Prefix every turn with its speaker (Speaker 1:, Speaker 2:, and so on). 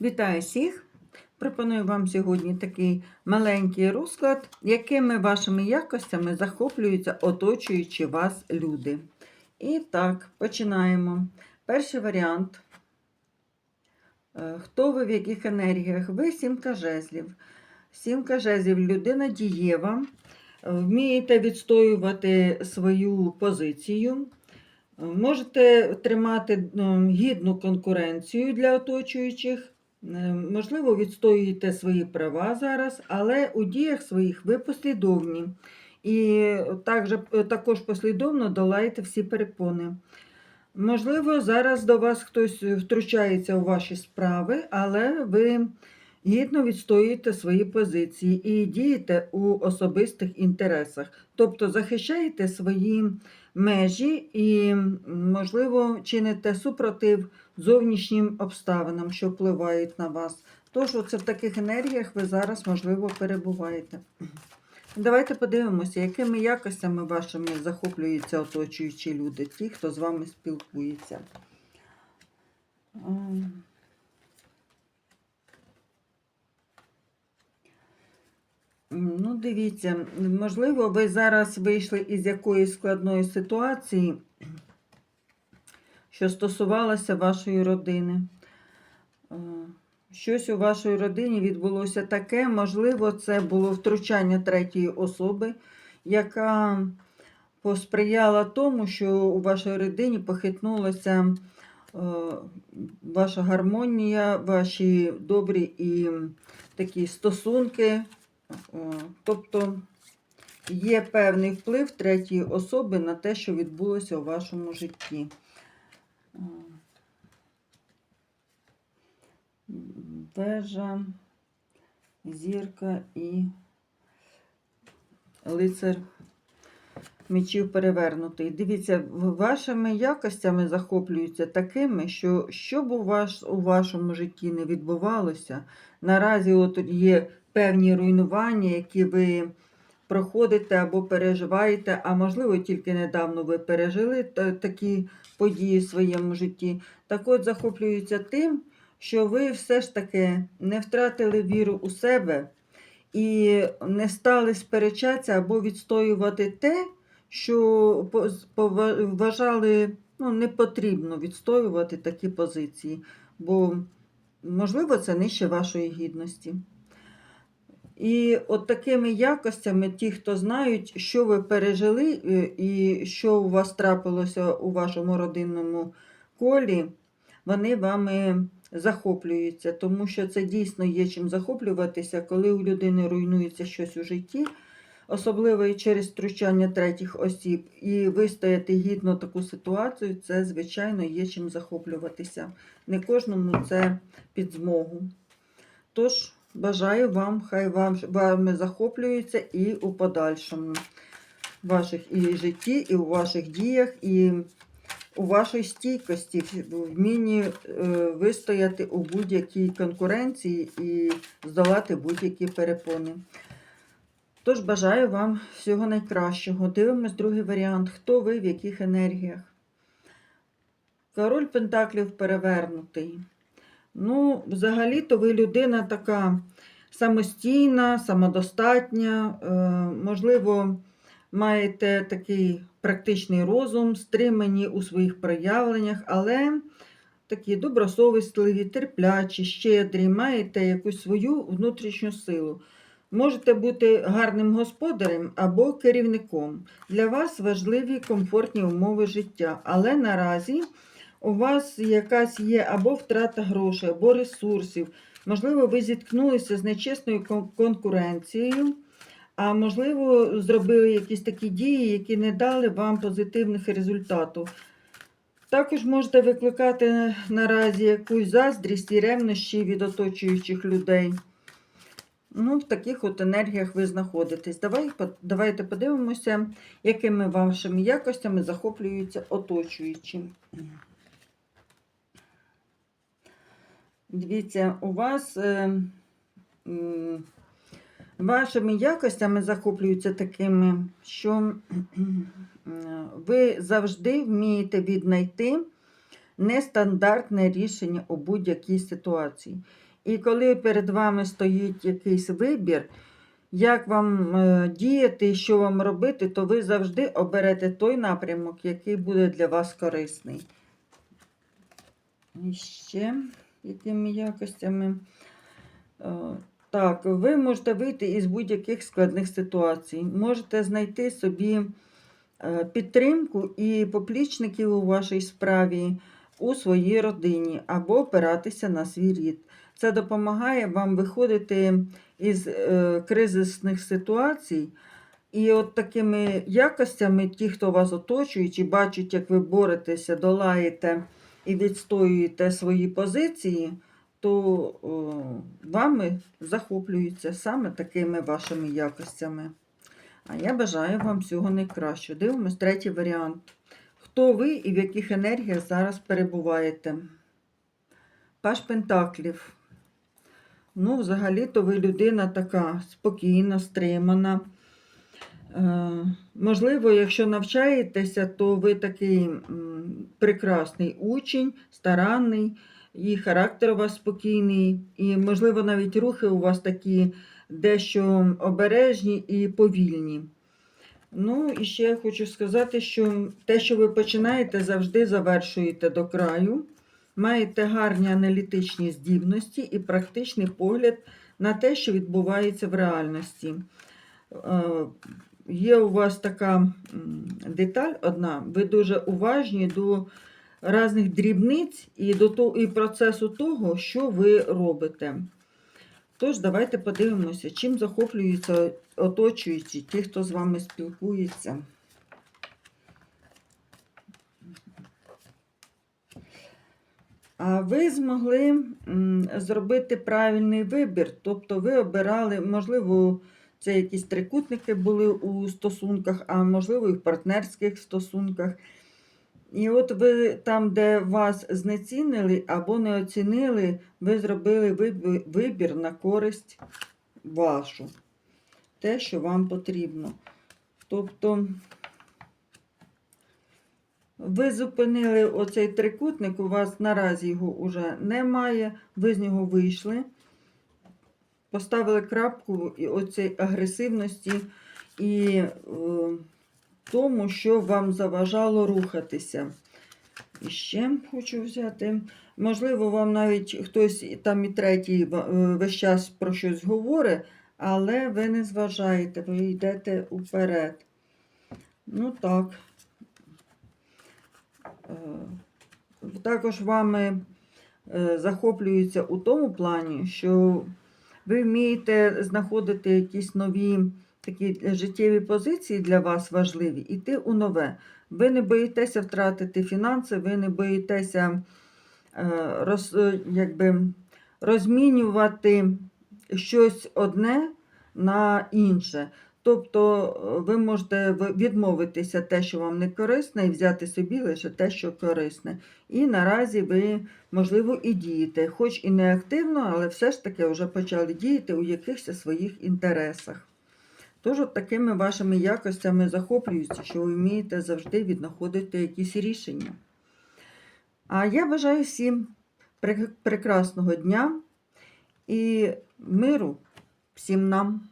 Speaker 1: Вітаю всіх! Пропоную вам сьогодні такий маленький розклад, якими вашими якостями захоплюються оточуючі вас люди. І так, починаємо. Перший варіант. Е, Хто ви в яких енергіях? Ви сімка жезлів. Сімка жезлів людина дієва. Вмієте відстоювати свою позицію. Можете тримати ну, гідну конкуренцію для оточуючих. Е, Можливо, відстоюєте свої права зараз, але у діях своїх ви послідовні. І також, також послідовно долаєте всі перепони. Можливо, зараз до вас хтось втручається у ваші справи, але ви гідно відстоюєте свої позиції і дієте у особистих інтересах. Тобто захищаєте свої межі і, можливо, чините супротив зовнішнім обставинам, що впливають на вас. Тож, оце в таких енергіях ви зараз, можливо, перебуваєте. Давайте подивимося, якими якостями вашими захоплюються оточуючі люди, ті, хто з вами спілкується. Ем. Ну, дивіться, можливо, ви зараз вийшли із якоїсь складної ситуації, що стосувалося вашої родини. Е, Щось у вашій родині відбулося таке, можливо, це було втручання третьої особи, яка посприяла тому, що у вашій родині похитнулася е, ваша гармонія, ваші добрі і такі стосунки. Тобто є певний вплив третьої особи на те, що відбулося у вашому житті. Вежа, зірка і лицар мечів перевернутий. Дивіться, вашими якостями захоплюються такими, що що б у, ваш, у вашому житті не відбувалося, наразі от є певні руйнування, які ви проходите або переживаєте, а можливо, тільки недавно ви пережили такі події в своєму житті. Так от захоплюються тим, що ви все ж таки не втратили віру у себе і не стали сперечатися або відстоювати те, що вважали ну, не потрібно відстоювати такі позиції, бо, можливо, це нижче вашої гідності. І от такими якостями, ті, хто знають, що ви пережили е, і що у вас трапилося у вашому родинному колі, вони вами захоплюються, тому що це дійсно є чим захоплюватися, коли у людини руйнується щось у житті, особливо і через втручання третіх осіб, і вистояти гідно таку ситуацію, це, звичайно, є чим захоплюватися. Не кожному це під змогу. Тож, бажаю вам, хай вам вами захоплюються і у подальшому в ваших і житті, і у ваших діях, і у вашій стійкості, в вмінні е, вистояти у будь-якій конкуренції і здолати будь-які перепони. Тож бажаю вам всього найкращого. Дивимось другий варіант. Хто ви, в яких енергіях? Король Пентаклів перевернутий. Ну, взагалі-то ви людина така самостійна, самодостатня, е, можливо, маєте такий практичний розум, стримані у своїх проявленнях, але такі добросовісливі, терплячі, щедрі, маєте якусь свою внутрішню силу. Можете бути гарним господарем або керівником. Для вас важливі комфортні умови життя, але наразі у вас якась є або втрата грошей, або ресурсів. Можливо, ви зіткнулися з нечесною конкуренцією, а можливо, зробили якісь такі дії, які не дали вам позитивних результатів. Також можете викликати наразі якусь заздрість і ревнощі від оточуючих людей. Ну, в таких от енергіях ви знаходитесь. Давай, давайте подивимося, якими вашими якостями захоплюються оточуючі. Дивіться, у вас е, м, вашими якостями захоплюються такими, що е, ви завжди вмієте віднайти нестандартне рішення у будь-якій ситуації. І коли перед вами стоїть якийсь вибір, як вам е, діяти, що вам робити, то ви завжди оберете той напрямок, який буде для вас корисний. І ще якими якостями. Е, Так, ви можете вийти із будь-яких складних ситуацій. Можете знайти собі е, підтримку і поплічників у вашій справі у своїй родині або опиратися на свій рід. Це допомагає вам виходити із е, кризисних ситуацій. І от такими якостями, ті, хто вас оточують і бачать, як ви боретеся, долаєте і відстоюєте свої позиції, то о, вами захоплюються саме такими вашими якостями. А я бажаю вам всього найкращого. Дивимось третій варіант. Хто ви і в яких енергіях зараз перебуваєте? Паш Пентаклів. Ну, взагалі-то ви людина така спокійна, стримана. Е, можливо, якщо навчаєтеся, то ви такий прекрасний учень, старанний, і характер у вас спокійний, і, можливо, навіть рухи у вас такі дещо обережні і повільні. Ну, і ще я хочу сказати, що те, що ви починаєте, завжди завершуєте до краю. Маєте гарні аналітичні здібності і практичний погляд на те, що відбувається в реальності. Є у вас така деталь одна, ви дуже уважні до різних дрібниць і до того, і процесу того, що ви робите. Тож, давайте подивимося, чим захоплюються оточуючі, ті, хто з вами спілкується. А ви змогли зробити правильний вибір, тобто ви обирали, можливо, це якісь трикутники були у стосунках, а можливо, і в партнерських стосунках. І от ви там, де вас знецінили або не оцінили, ви зробили вибір на користь вашу. Те, що вам потрібно. Тобто ви зупинили оцей трикутник, у вас наразі його вже немає, ви з нього вийшли, поставили крапку і оцій агресивності і е, тому, що вам заважало рухатися. І ще хочу взяти. Можливо, вам навіть хтось там і третій е, весь час про щось говорить, але ви не зважаєте, ви йдете уперед. Ну так. Е, Також вами захоплюються у тому плані, що ви вмієте знаходити якісь нові такі життєві позиції для вас важливі, іти у нове. Ви не боїтеся втратити фінанси, ви не боїтеся е, роз, е, якби, розмінювати щось одне на інше. Тобто е, ви можете відмовитися те, що вам не корисне, і взяти собі лише те, що корисне. І наразі ви, можливо, і дієте, хоч і не активно, але все ж таки вже почали діяти у якихось своїх інтересах. Тож от такими вашими якостями захоплюються, що ви вмієте завжди віднаходити якісь рішення. А я бажаю всім прекрасного дня і миру всім нам.